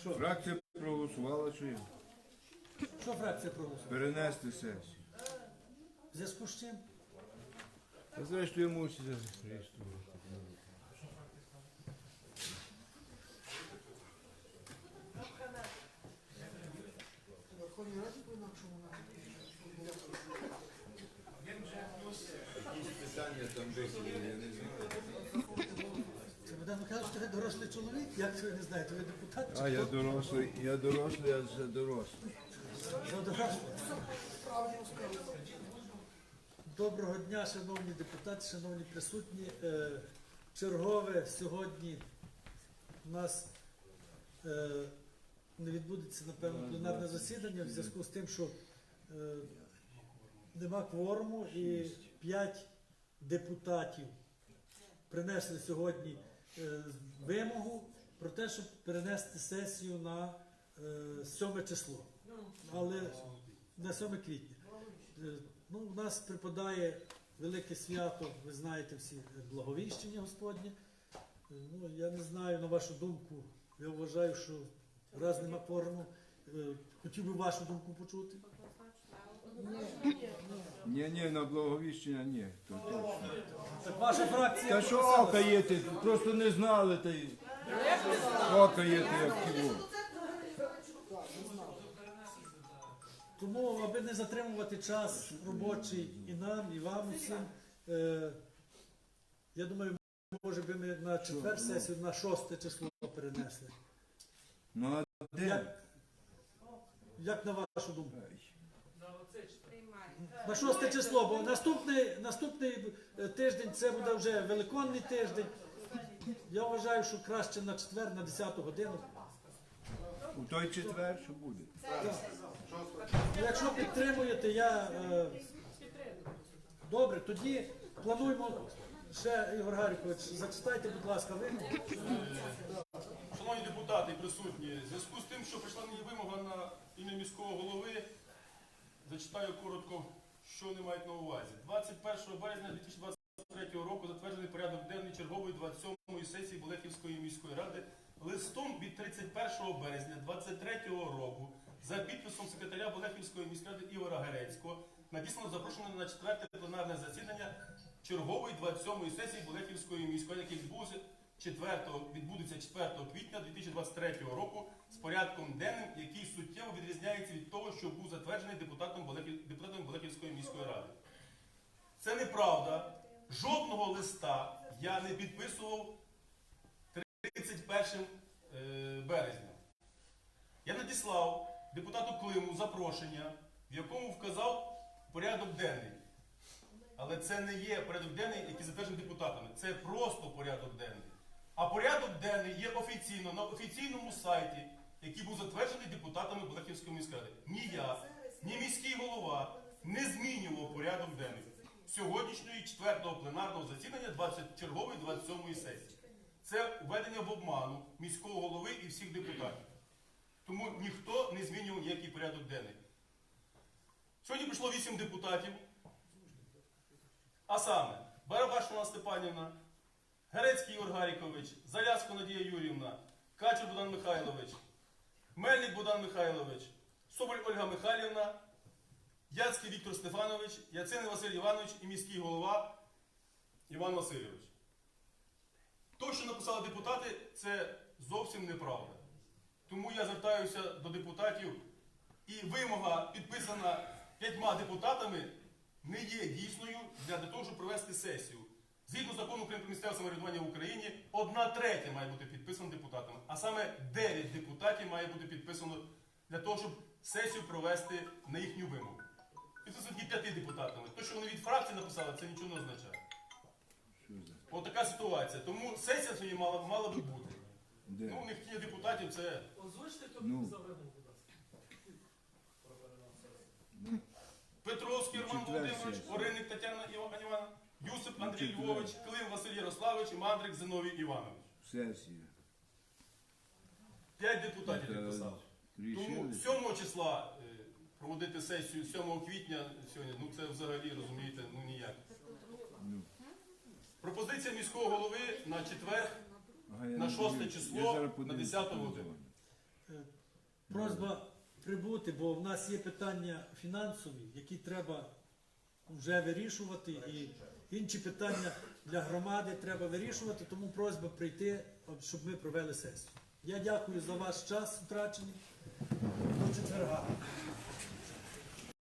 Що? Фракція проголосувала, що я? Що фракція проголосувала? Перенести сесію. В зв'язку з чим? Та зрештою я мусив зареєструвати. Якісь питання там висіли, я не знаю. Богдан Михайлович, ви дорослий чоловік? Як ви не знаєте? Ви депутат? чи А я хто? дорослий, я дорослий, я вже дорослий. Ви дорослий. Доброго дня, шановні депутати, шановні присутні. Е, Чергове сьогодні у нас е, не відбудеться, напевно, пленарне засідання в зв'язку з тим, що е, нема кворуму і п'ять депутатів принесли сьогодні вимогу про те, щоб перенести сесію на е, 7 число. Але на 7 квітня. Е, Ну, у нас припадає велике свято, ви знаєте всі, е, благовіщення Господнє. Е, Ну, я не знаю, на вашу думку, я вважаю, що раз нема кворуму, е, хотів би вашу думку почути. Ні, ні, на благовіщення ні. То точно. Так ваша фракція. Та що окаєте? Просто не знали та й окаєте, як ківо. Тому, аби не затримувати час робочий і нам, і вам усім, е, я думаю, може би ми на четвер сесію на шосте число перенесли. Ну а де? Як, як на вашу думку? На шосте число, бо наступний, наступний е, тиждень це буде вже великонний тиждень. Я вважаю, що краще на четвер, на 10 годину. У той четвер що буде? Якщо підтримуєте, я е, добре, тоді плануємо ще Ігор Гарікович, зачитайте, будь ласка, вимогу. Депутати присутні, в зв'язку з тим, що прийшла мені вимога на ім'я міського голови, зачитаю коротко, що вони мають на увазі. 21 березня 2023 року затверджений порядок денний чергової 27-ї сесії Болехівської міської ради листом від 31 березня 2023 року за підписом секретаря Болехівської міської ради Ігора Герецького надіслано запрошено на четверте пленарне засідання чергової 27-ї сесії Болехівської міської, яке відбулося 4, відбудеться 4 квітня 2023 року з порядком денним, який суттєво відрізняється від того, що був затверджений депутатом, Болехівської міської ради. Це неправда. Жодного листа я не підписував 31 е, березня. Я надіслав депутату Климу запрошення, в якому вказав порядок денний. Але це не є порядок денний, який затверджений депутатами. Це просто порядок денний. А порядок денний є офіційно на офіційному сайті, який був затверджений депутатами Блахівської міськради. Ні я, ні міський голова не змінював порядок денний сьогоднішньої четвертого пленарного засідання 20 чергової 27-ї сесії. Це введення в обману міського голови і всіх депутатів. Тому ніхто не змінював ніякий порядок денний. Сьогодні прийшло 8 депутатів. А саме Барабашина Степанівна, Герецький Ігор Гарікович, Заляско Надія Юрівна, Качур Богдан Михайлович, Мельник Богдан Михайлович, Соболь Ольга Михайлівна, Яцький Віктор Стефанович, Яцини Василь Іванович і міський голова Іван Васильович. То, що написали депутати, це зовсім неправда. Тому я звертаюся до депутатів, і вимога, підписана п'ятьма депутатами, не є дійсною для того, щоб провести сесію. Згідно закону України про місцеве самоврядування в Україні, одна третя має бути підписана депутатами, а саме 9 депутатів має бути підписано для того, щоб сесію провести на їхню вимогу. Підписано тільки п'яти депутатами. То, що вони від фракції написали, це нічого не означає. От така ситуація. Тому сесія сьогодні мала, мала би бути. Де? Ну, у них є депутатів, це Озвучте, хто Ну. вимогу, будь ласка. Петровський Роман Володимирович. Ориник Тетяна Іва- Івана, Юсип Андрій. Львович, Клим Василь Ярославович і Мандрик Зиновій Іванович. Сесія. П'ять депутатів Це підписали. Тому 7 числа е, проводити сесію 7 квітня сьогодні, ну це взагалі розумієте, ну ніяк. Ну. Пропозиція міського голови на четвер На не шосте число, на подивлюся, 10 годину. Е, Просьба прибути, бо в нас є питання фінансові, які треба вже вирішувати, і інші питання для громади треба вирішувати, тому просьба прийти, щоб ми провели сесію. Я дякую за ваш час втрачений. До четверга.